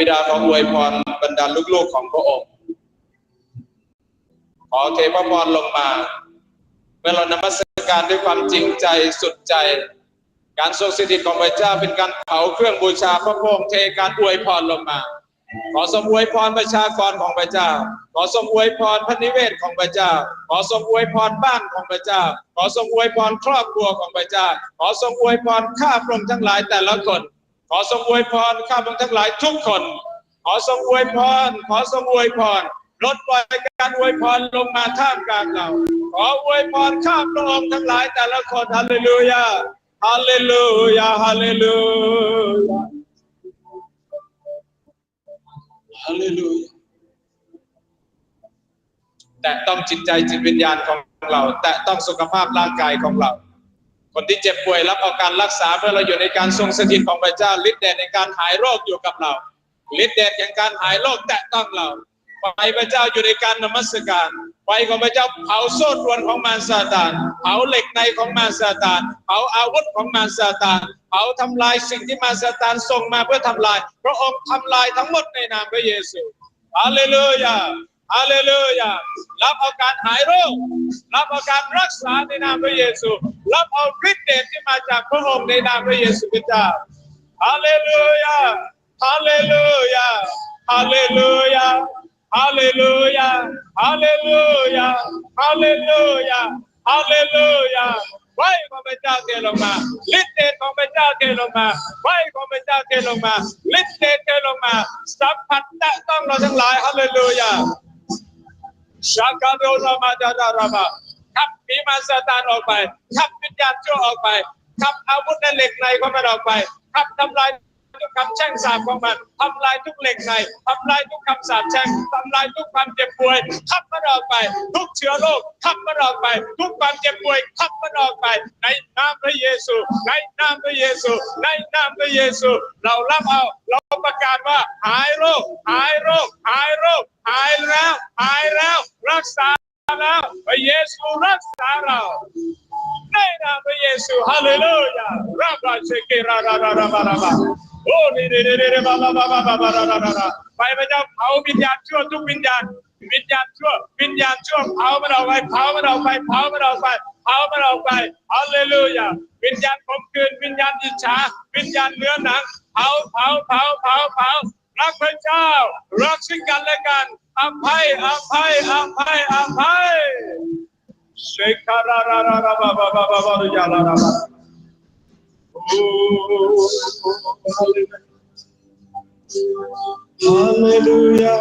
บิดาขออวยพรบรรดาลูกๆของพระองค์ ขอเทพพรลงมา เมื่อเรานมัสการด้วยความจริงใจสุดใจ การทรงสถิตของพระเจ้าเป็นการเผาเครื่องบูชาพระพงเทการอวยพรลงมา ขอทรงอวยพรประชากรของพระเจ้า ขอทรงอวยพรพระนิเวศของพระเจ้า ขอทรงอวยพรบ้านของพระเจ้า ขอทรงอวยพรครอบครัวของพระเจ้า ขอทรงอวยพรข้าพระองค์ทั้งหลายแต่ละคน ขอทรงอวยพรข้าพระองค์ทั้งหลายทุกคน ขอทรงอวยพร ขอทรงอวยพรลดปล่อยการอวยพรลงมาท่ามกลางเรา ขออวยพรข้าพระองค์ทั้งหลายแต่ละคนฮาเลลูยาฮาเลลูยาฮาเลลูยาฮาเลลูยาแต่ต้องจิตใจจิตวิญญาณของเรา แต่ต้องสุขภาพร่างกายของเรา คนที่เจ็บป่วยรับเอาการรักษาเมื่อเราอยู่ในการทรงสถิตของพระเจ้าฤทธิ์เดชในการหายโรคอยู่กับเราฤทธิ์เดชแห่งการหายโรคแตะต้องเราไฟพระเจ้าอยู่ในการนมัสการไฟของพระเจ้าเผาโซ่ตรวนของมารซาตานเผาเหล็กในของมารซาตานเผาอาวุธของมารซาตานเผาทำลายสิ่งที่มารซาตานส่งมาเพื่อทำลาย พระองค์ทำลายทั้งหมดในนามพระเยซูฮาเลลูยา ฮาเลลูยารับเอาการหายโรค รับเอาการรักษาในนามพระเยซู รับเอาฤทธิ์เดชที่มาจากพระองค์ในนามพระเยซูคริสต์เจ้าฮาเลลูยาฮาเลลูยาฮาเลลูยาฮาเลลูยาฮาเลลูยาฮาเลลูยาฮาเลลูยาไฟของพระเจ้าเทลงมาฤทธิ์เดชของพระเจ้าเทลงมาไฟของพระเจ้าเทลงมาฤทธิ์เดชเทลงมา สัมผัสแตะต้องเราทั้งหลายฮาเลลูยา ชากาโดรามาดาดารามาขับผีมารซาตานออกไปขับวิญญาณชั่วออกไปขับอาวุธและเหล็กในของมันออกไปขับทำลายทุกคำแช่งสาปของมันทำลายทุกเหล็กในทำลายทุกคำสาปแช่งทำลายทุกความเจ็บป่วยขับมันออกไป ทุกเชื้อโรคขับมันออกไป ทุกความเจ็บป่วยขับมันออกไป ในนามพระเยซู ในนามพระเยซู ในนามพระเยซู เรารับเอา เราประกาศว่าหายโรค หายโรค หายโรค หายแล้วหายแล้ว รักษาแล้วพระเยซูรักษาเราในนามพระเยซูฮาเลลูยาราบาเชเกราราราราราราโอ้นี่นี่นี่นี่บาบาบาบาบาบาราราราราไปพระเจ้าเผาวิญญาณชั่วทุกวิญญาณวิญญาณชั่ววิญญาณชั่วเผามันออกไปเผามันออกไปเผามันออกไปเผามันออกไปฮาเลลูยาวิญญาณข่มขืนวิญญาณอิจฉาวิญญาณเนื้อหนังเผาเผาเผาเผาเผา รักพระเจ้า รักซึ่งกันและกันอภัยอภัยอภัยอภัยเชคาราราราราบาบาบาบาบาดุยาลาราบาโอ้ฮาเลลูยา